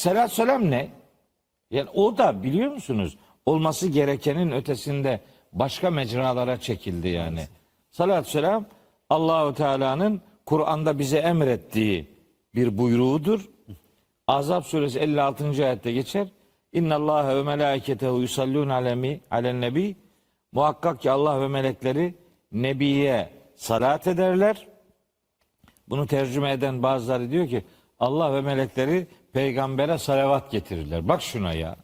Selat selam ne? Yani o da biliyor musunuz olması gerekenin ötesinde başka mecralara çekildi yani. Salat selam Allahu Teala'nın Kur'an'da bize emrettiği bir buyruğudur. Azap suresi 56. ayette geçer. İnna Allah ve melaiketehu yusallun alemi alen nebi. Muhakkak ki Allah ve melekleri nebiye salat ederler. Bunu tercüme eden bazıları diyor ki Allah ve melekleri peygambere salavat getirirler. Bak şuna ya.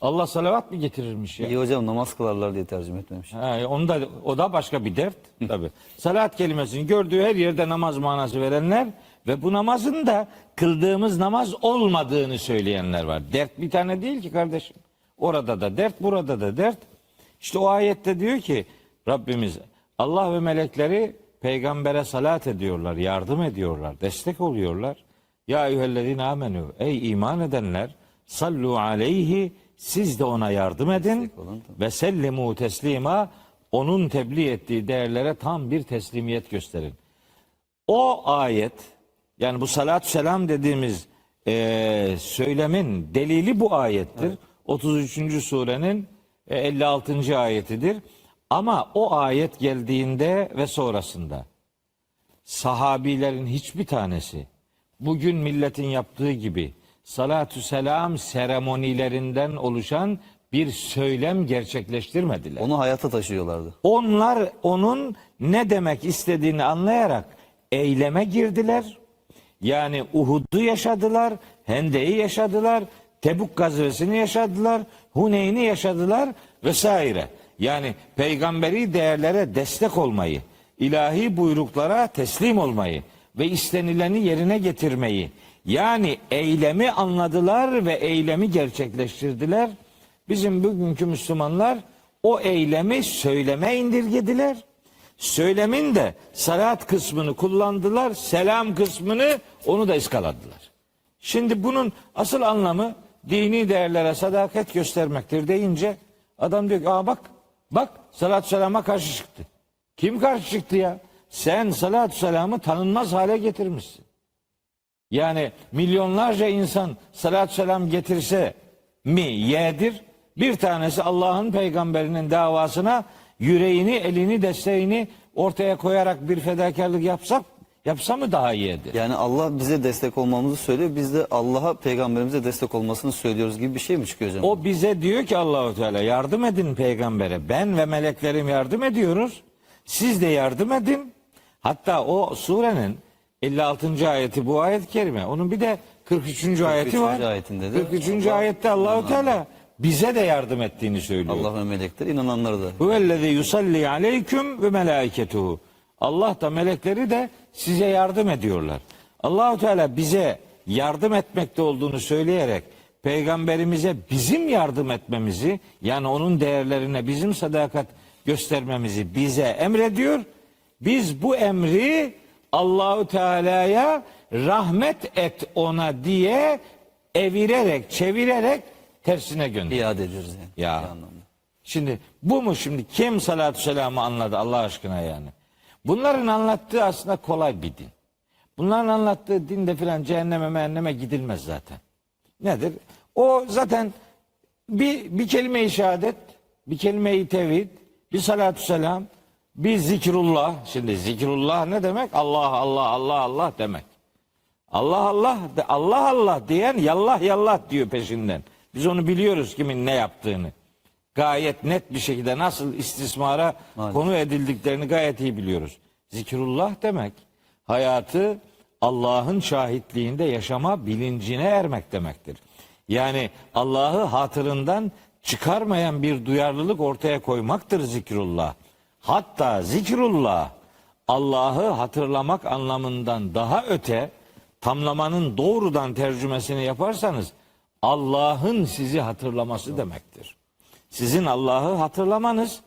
Allah salavat mı getirirmiş ya? İyi hocam namaz kılarlar diye tercüme etmemiş. Ha, onu da, o da başka bir dert tabi. Salat kelimesini gördüğü her yerde namaz manası verenler ve bu namazın da kıldığımız namaz olmadığını söyleyenler var. Dert bir tane değil ki kardeşim. Orada da dert, burada da dert. İşte o ayette diyor ki Rabbimiz Allah ve melekleri peygambere salat ediyorlar, yardım ediyorlar, destek oluyorlar. Ya eyyühellezine amenü ey iman edenler sallu aleyhi siz de ona yardım edin ve sellimu teslima onun tebliğ ettiği değerlere tam bir teslimiyet gösterin. O ayet yani bu salat selam dediğimiz eee, söylemin delili bu ayettir. 33. surenin e, 56. ayetidir. Ama o ayet geldiğinde ve sonrasında sahabilerin hiçbir tanesi bugün milletin yaptığı gibi salatü selam seremonilerinden oluşan bir söylem gerçekleştirmediler. Onu hayata taşıyorlardı. Onlar onun ne demek istediğini anlayarak eyleme girdiler. Yani Uhud'u yaşadılar, Hende'yi yaşadılar, Tebuk gazvesini yaşadılar, Huneyn'i yaşadılar vesaire. Yani peygamberi değerlere destek olmayı, ilahi buyruklara teslim olmayı ve istenileni yerine getirmeyi yani eylemi anladılar ve eylemi gerçekleştirdiler. Bizim bugünkü Müslümanlar o eylemi söyleme indirgediler. Söylemin de salat kısmını kullandılar, selam kısmını onu da ıskaladılar. Şimdi bunun asıl anlamı dini değerlere sadakat göstermektir deyince adam diyor ki aa bak bak salat selama karşı çıktı. Kim karşı çıktı ya? Sen salat selamı tanınmaz hale getirmişsin. Yani milyonlarca insan salat selam getirse mi yedir? Bir tanesi Allah'ın peygamberinin davasına yüreğini, elini, desteğini ortaya koyarak bir fedakarlık yapsak yapsa mı daha iyidir? Yani Allah bize destek olmamızı söylüyor. Biz de Allah'a peygamberimize destek olmasını söylüyoruz gibi bir şey mi çıkıyor hocam? O bize diyor ki Allahu Teala yardım edin peygambere. Ben ve meleklerim yardım ediyoruz. Siz de yardım edin. Hatta o surenin 56. ayeti bu ayet-i kerime. Onun bir de 43. ayeti var. ayetinde de 43. ayette Allahu Teala bize de yardım ettiğini söylüyor. Allah ve melekler inananları da. Huvellezî yusalli aleyküm ve melâiketuhu. Allah da melekleri de size yardım ediyorlar. Allahu Teala bize yardım etmekte olduğunu söyleyerek peygamberimize bizim yardım etmemizi yani onun değerlerine bizim sadakat göstermemizi bize emrediyor. Biz bu emri Allahu Teala'ya rahmet et ona diye evirerek, çevirerek tersine gönder. İade ediyoruz yani. Ya. Bir anlamda. Şimdi bu mu şimdi kim salatü selamı anladı Allah aşkına yani? Bunların anlattığı aslında kolay bir din. Bunların anlattığı dinde filan cehenneme mehenneme gidilmez zaten. Nedir? O zaten bir, bir kelime-i şehadet, bir kelime-i tevhid, bir salatü selam, bir zikrullah. Şimdi zikrullah ne demek? Allah Allah Allah Allah demek. Allah Allah de- Allah Allah diyen yallah yallah diyor peşinden. Biz onu biliyoruz kimin ne yaptığını. Gayet net bir şekilde nasıl istismara Maalesef. konu edildiklerini gayet iyi biliyoruz. Zikrullah demek hayatı Allah'ın şahitliğinde yaşama bilincine ermek demektir. Yani Allah'ı hatırından çıkarmayan bir duyarlılık ortaya koymaktır zikrullah. Hatta zikrullah Allah'ı hatırlamak anlamından daha öte tamlamanın doğrudan tercümesini yaparsanız Allah'ın sizi hatırlaması demektir. Sizin Allah'ı hatırlamanız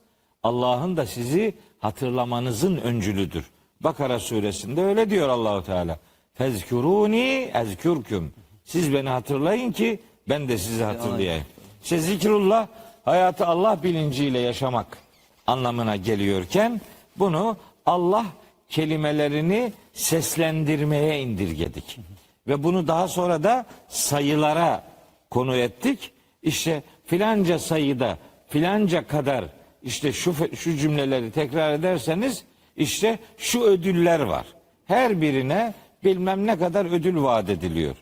Allah'ın da sizi hatırlamanızın öncülüdür. Bakara suresinde öyle diyor Allahu Teala. Fezkuruni ezkürküm. Siz beni hatırlayın ki ben de sizi hatırlayayım. İşte zikrullah hayatı Allah bilinciyle yaşamak anlamına geliyorken bunu Allah kelimelerini seslendirmeye indirgedik. Ve bunu daha sonra da sayılara konu ettik. İşte filanca sayıda filanca kadar işte şu şu cümleleri tekrar ederseniz işte şu ödüller var. Her birine bilmem ne kadar ödül vaat ediliyor.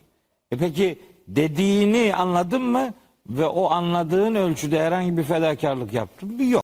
E peki dediğini anladın mı? Ve o anladığın ölçüde herhangi bir fedakarlık yaptın mı? Yok.